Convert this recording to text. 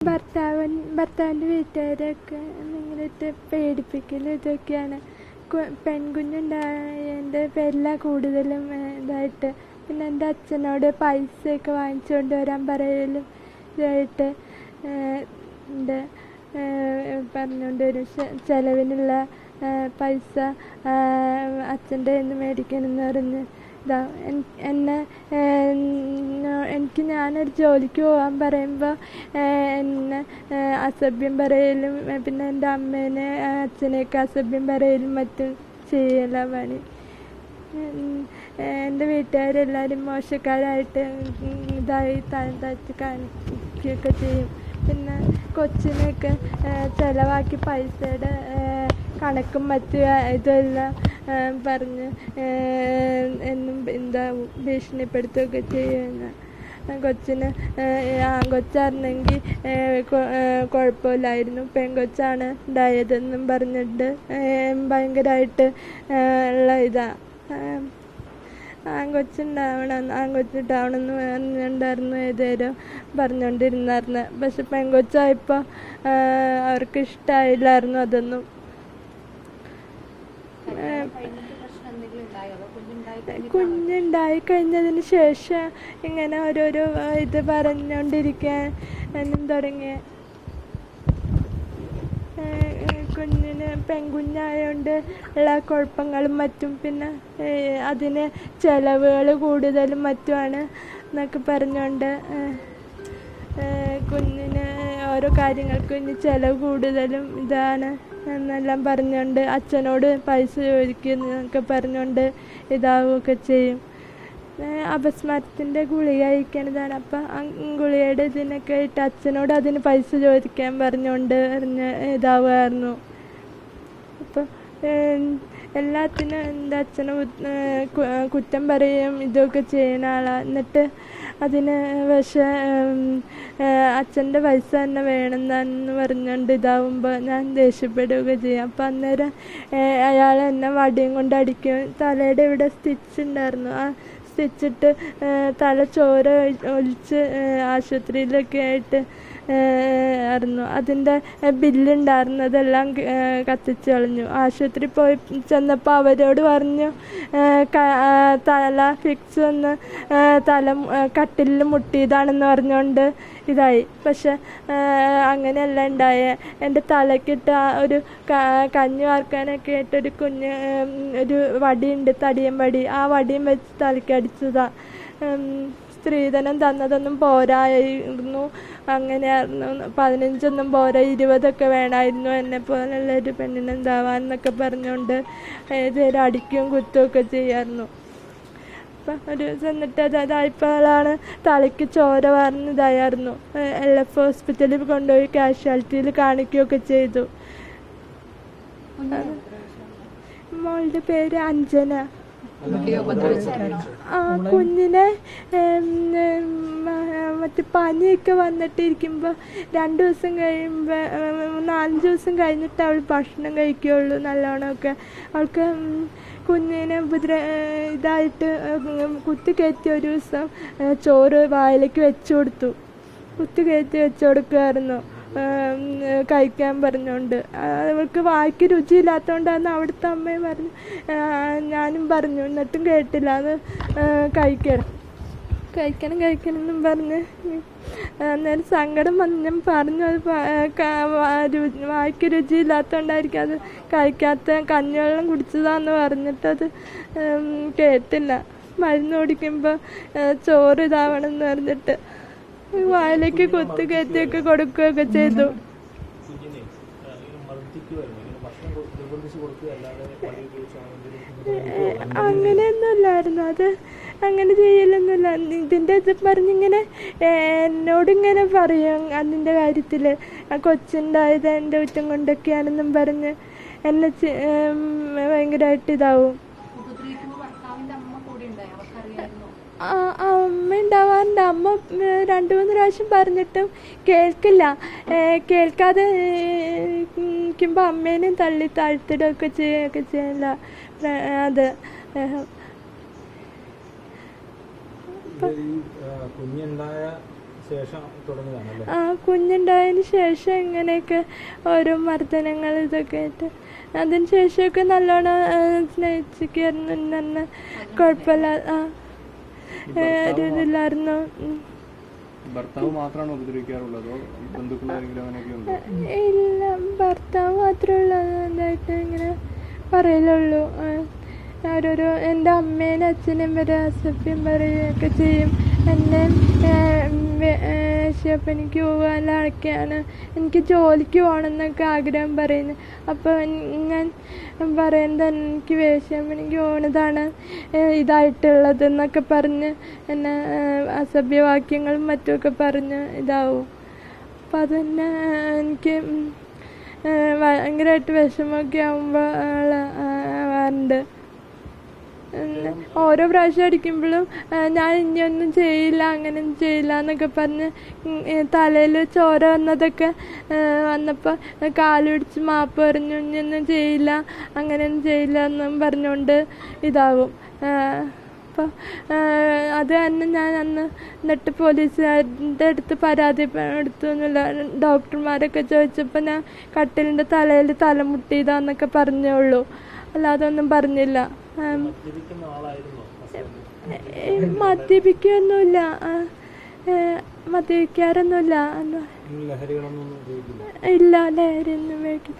ഭർത്താവൻ ഭർത്താവിന്റെ വീട്ടുകാരൊക്കെ ഇങ്ങനെയിട്ട് പേടിപ്പിക്കൽ ഇതൊക്കെയാണ്. പെൺകുഞ്ഞുണ്ടായതിന്റെ പേരിലാണ് കൂടുതലും ഇതായിട്ട്. പിന്നെ എന്റെ അച്ഛനോട് പൈസയൊക്കെ വാങ്ങിച്ചുകൊണ്ട് വരാൻ പറയലും ഇതായിട്ട് എന്റെ പറഞ്ഞുകൊണ്ട് വരും. ചിലവിനുള്ള പൈസ അച്ഛന്റെ കയ്യിൽ നിന്ന് മേടിക്കണമെന്ന് പറഞ്ഞ് ഇതാ. എന്നെ എനിക്ക് ഞാനൊരു ജോലിക്ക് പോകാൻ പറയുമ്പോൾ എന്നെ അസഭ്യം പറയലും പിന്നെ എന്റെ അമ്മേനെ അച്ഛനെയൊക്കെ അസഭ്യം പറയലും മറ്റും ചെയ്യല പണി. എന്റെ വീട്ടുകാരെല്ലാവരും മോശക്കാരായിട്ട് ഇതായി താഴെ താഴ്ത്തി കാണിക്കുകയൊക്കെ ചെയ്യും. പിന്നെ കൊച്ചിനെയൊക്കെ ഏ, ചിലവാക്കി പൈസയുടെ കണക്കും മറ്റു ഇതെല്ലാം പറഞ്ഞ് എന്നും എന്താ ഭീഷണിപ്പെടുത്തുകയൊക്കെ ചെയ്യുന്ന കൊച്ചിന് ആൺകൊച്ചായിരുന്നെങ്കിൽ കുഴപ്പമില്ലായിരുന്നു. പെൺകൊച്ചാണ് ഉണ്ടായതെന്നും പറഞ്ഞിട്ട് ഭയങ്കരമായിട്ട് ഉള്ള ഇതാ ആൺകൊച്ചുണ്ടാവണം ആൺകൊച്ചുണ്ടാവണം എന്ന് പറഞ്ഞിട്ടുണ്ടായിരുന്നു ഏതേരും പറഞ്ഞുകൊണ്ടിരുന്നായിരുന്നു പക്ഷെ പെൺകൊച്ചായപ്പോൾ അവർക്ക് ഇഷ്ടമായില്ലായിരുന്നു അതൊന്നും. കുഞ്ഞുണ്ടായി കഴിഞ്ഞതിന് ശേഷം ഇങ്ങനെ ഓരോരോ ഇത് പറഞ്ഞുകൊണ്ടിരിക്കാൻ എന്നും തുടങ്ങി. കുഞ്ഞിന് പെൺകുഞ്ഞായതുകൊണ്ട് ഉള്ള കുഴപ്പങ്ങളും മറ്റും പിന്നെ അതിന് ചിലവുകൾ കൂടുതലും മറ്റുമാണ് എന്നൊക്കെ പറഞ്ഞുകൊണ്ട് കുഞ്ഞിന് ഓരോ കാര്യങ്ങൾക്കും ഇനി ചിലവ് കൂടുതലും ഇതാണ്. എന്നെല്ലാം പറഞ്ഞുകൊണ്ട് അച്ഛനോട് പൈസ ചോദിക്കുന്നൊക്കെ പറഞ്ഞുകൊണ്ട് ഇതാവുകയൊക്കെ ചെയ്യും. അപസ്മരത്തിന്റെ ഗുളിക കഴിക്കണതാണ് അപ്പം ഗുളികയുടെ ഇതിനൊക്കെ ആയിട്ട് അച്ഛനോട് അതിന് പൈസ ചോദിക്കാൻ പറഞ്ഞുകൊണ്ട് പറഞ്ഞ് ഇതാവുമായിരുന്നു അപ്പം എല്ലാത്തിനും എന്റെ അച്ഛനെ കുറ്റം പറയും ഇതൊക്കെ ചെയ്യുന്ന ആളാണ് എന്നിട്ട് അതിന് പക്ഷേ അച്ഛന്റെ പൈസ തന്നെ വേണമെന്നു പറഞ്ഞുകൊണ്ട് ഇതാവുമ്പോൾ ഞാൻ ദേഷ്യപ്പെടുകയൊക്കെ ചെയ്യും. അപ്പം അന്നേരം അയാൾ എന്നെ വടിയും കൊണ്ട് അടിക്കും തലയുടെ ഇവിടെ സ്റ്റിച്ച് ഉണ്ടായിരുന്നു. ആ സ്റ്റിച്ചിട്ട് തല ചോര ഒലിച്ച് ആശുപത്രിയിലൊക്കെ ആയിട്ട് ആയിരുന്നു. അതിന്റെ ബില്ലുണ്ടായിരുന്നു അതെല്ലാം ഏഹ് കത്തിച്ച് കളഞ്ഞു. ആശുപത്രി പോയി ചെന്നപ്പോൾ അവരോട് പറഞ്ഞു തല ഫിക്സ് വന്ന് തല കട്ടിലിൽ മുട്ടിയതാണെന്ന് പറഞ്ഞുകൊണ്ട് ഇതായി. പക്ഷെ അങ്ങനെയല്ല ഉണ്ടായ. എന്റെ തലക്കിട്ട് ഒരു കഞ്ഞി വാർക്കാനൊക്കെ ആയിട്ട് ഒരു കുഞ്ഞ് ഒരു വടിയുണ്ട് തടിയൻ വടി. ആ വടിയും വെച്ച് തലക്കടിച്ചതാണ് സ്ത്രീധനം തന്നതൊന്നും പോരായിരുന്നു. അങ്ങനെയായിരുന്നു. പതിനഞ്ചൊന്നും പോരാ ഇരുപതൊക്കെ വേണമായിരുന്നു എന്നെ പോലുള്ള ഒരു പെണ്ണിനെന്താവാൻ എന്നൊക്കെ പറഞ്ഞുകൊണ്ട് ഏതൊരു അടിക്കും കുത്തുമൊക്കെ ചെയ്യായിരുന്നു. അപ്പം ഒരു ദിവസം എന്നിട്ട് അതായത് അതായപ്പോഴാണ് തലയ്ക്ക് ചോര വാർന്നതായിരുന്നു. എൽ എഫ് ഹോസ്പിറ്റലിൽ കൊണ്ടുപോയി കാഷ്വാലിറ്റിയിൽ കാണിക്കുകയൊക്കെ ചെയ്തു. മോളുടെ പേര് അഞ്ജന. ആ കുഞ്ഞിനെ മറ്റു പനിയൊക്കെ വന്നിട്ടിരിക്കുമ്പോൾ രണ്ട് ദിവസം കഴിയുമ്പോൾ നാലഞ്ച് ദിവസം കഴിഞ്ഞിട്ട് അവൾ ഭക്ഷണം കഴിക്കുകയുള്ളൂ നല്ലോണമൊക്കെ. അവൾക്ക് കുഞ്ഞിനെ ഉപദ്ര ഇതായിട്ട് കുത്തി കയറ്റി ഒരു ദിവസം ചോറ് വായിലേക്ക് വെച്ചു കൊടുത്തു. കുത്തി കയറ്റി വെച്ചു കൊടുക്കുമായിരുന്നു കഴിക്കാൻ പറഞ്ഞുകൊണ്ട് അവൾക്ക് വായിക്ക് രുചിയില്ലാത്തതുകൊണ്ടാണ് അവിടുത്തെ അമ്മയും പറഞ്ഞു ഞാനും പറഞ്ഞു എന്നിട്ടും കേട്ടില്ല. അത് കഴിക്കണം. കഴിക്കണം കഴിക്കണം എന്നും പറഞ്ഞ്. അന്നേരം സങ്കടം വന്ന് ഞാൻ പറഞ്ഞു അത് വായിക്ക് രുചിയില്ലാത്തതുകൊണ്ടായിരിക്കും അത് കഴിക്കാത്ത കഞ്ഞിവെള്ളം കുടിച്ചതാന്ന് പറഞ്ഞിട്ടത് കേട്ടില്ല. മരുന്ന് കുടിക്കുമ്പോൾ ചോറ് ഇതാവണം എന്ന് പറഞ്ഞിട്ട്. വായിലേക്ക് കൊത്തു കയറ്റിയൊക്കെ കൊടുക്കുകയൊക്കെ ചെയ്തു. അങ്ങനെയൊന്നുമില്ലായിരുന്നു അത് അങ്ങനെ ചെയ്യലൊന്നുമില്ല. ഇതിന്റെ ഇത് പറഞ്ഞിങ്ങനെ എന്നോട് എന്നോടിങ്ങനെ പറയും അതിന്റെ കാര്യത്തിൽ ആ കൊച്ചുണ്ടായത് എന്റെ ഉറ്റം കൊണ്ടൊക്കെയാണെന്നും പറഞ്ഞ് എന്നെ ഭയങ്കരമായിട്ട് ഇതാവും. അവർക്കറിയായിരുന്നോ ആ എന്റെ അമ്മ രണ്ടു മൂന്ന് പ്രാവശ്യം പറഞ്ഞിട്ടും കേൾക്കില്ല. കേൾക്കാതെ ഇരിക്കുമ്പോൾ അമ്മേനെയും തള്ളി താഴ്ത്തിടുകയൊക്കെ ചെയ്യുകയൊക്കെ ചെയ്യില്ല അത് കുഞ്ഞുണ്ടായ ശേഷം ആ കുഞ്ഞുണ്ടായതിന് ശേഷം ഇങ്ങനെയൊക്കെ ഓരോ മർദ്ദനങ്ങൾ ഇതൊക്കെ ആയിട്ട്. അതിന് ശേഷമൊക്കെ നല്ലോണം സ്നേഹിച്ചിരിക്കുന്നു കുഴപ്പമില്ല. ആ. ഒരു ഇതില്ലായിരുന്നു ഭർത്താവ് മാത്രമാണ് ഉപദ്രവിക്കാറുള്ളതോ ബന്ധുക്കൾ ആരെങ്കിലും അങ്ങനെയൊക്കെ ഉണ്ടോ? ഇല്ല. ഭർത്താവ് മാത്രമേ ഉള്ളതായിട്ട് ഇങ്ങനെ പറയലുള്ളൂ. ഓരോരോ എന്റെ അമ്മേനും അച്ഛനും വരെ അസഭ്യം പറയുകയൊക്കെ ചെയ്യും. എന്നെ എനിക്ക് പോകാനൊക്കെയാണ് എനിക്ക് ജോലിക്ക് പോകണമെന്നൊക്കെ ആഗ്രഹം പറയുന്നു. അപ്പോൾ ഞാൻ പറയുന്നത് എനിക്ക് വേഷം എനിക്ക് പോണതാണ് ഇതായിട്ടുള്ളത് എന്നൊക്കെ പറഞ്ഞ് എന്നെ അസഭ്യവാക്യങ്ങളും മറ്റുമൊക്കെ പറഞ്ഞ് ഇതാവും. അപ്പം തന്നെ എനിക്ക് ഭയങ്കരമായിട്ട് വിഷമമൊക്കെ ആകുമ്പോൾ ആവാറുണ്ട് ഉം, ഓരോ പ്രാവശ്യം അടിക്കുമ്പോഴും ഞാൻ ഇനിയൊന്നും ചെയ്യില്ല അങ്ങനെയൊന്നും ചെയ്യില്ല എന്നൊക്കെ പറഞ്ഞ് തലയിൽ ചോര വന്നതൊക്കെ വന്നപ്പോൾ കാലുപിടിച്ച് മാപ്പ് പറഞ്ഞു ഇനിയൊന്നും ചെയ്യില്ല അങ്ങനെയൊന്നും ചെയ്യില്ല എന്നും പറഞ്ഞുകൊണ്ട് ഇതാവും. അപ്പോൾ അത് തന്നെ ഞാൻ അന്ന് എന്നിട്ട് പോലീസുകാരുടെ അടുത്ത് പരാതി എടുത്തൊന്നുമില്ല ഡോക്ടർമാരൊക്കെ ചോദിച്ചപ്പോൾ ഞാൻ കട്ടിലിന്റെ തലയിൽ തലമുട്ടിയതാന്നൊക്കെ പറഞ്ഞേ ഉള്ളൂ. അല്ലാതെ ഒന്നും പറഞ്ഞില്ല. ഉം, മദ്യപിക്കുന്ന ആളായിരുന്നോ ഹസ്ബൻഡ്. ഏ, മദ്യപിക്കുകയൊന്നുമില്ല ആ, ഏ, മദ്യപിക്കാറൊന്നുമില്ല. ഉപയോഗിക്കില്ല. ഇല്ല ലഹരിയൊന്നും ഉപയോഗിക്കും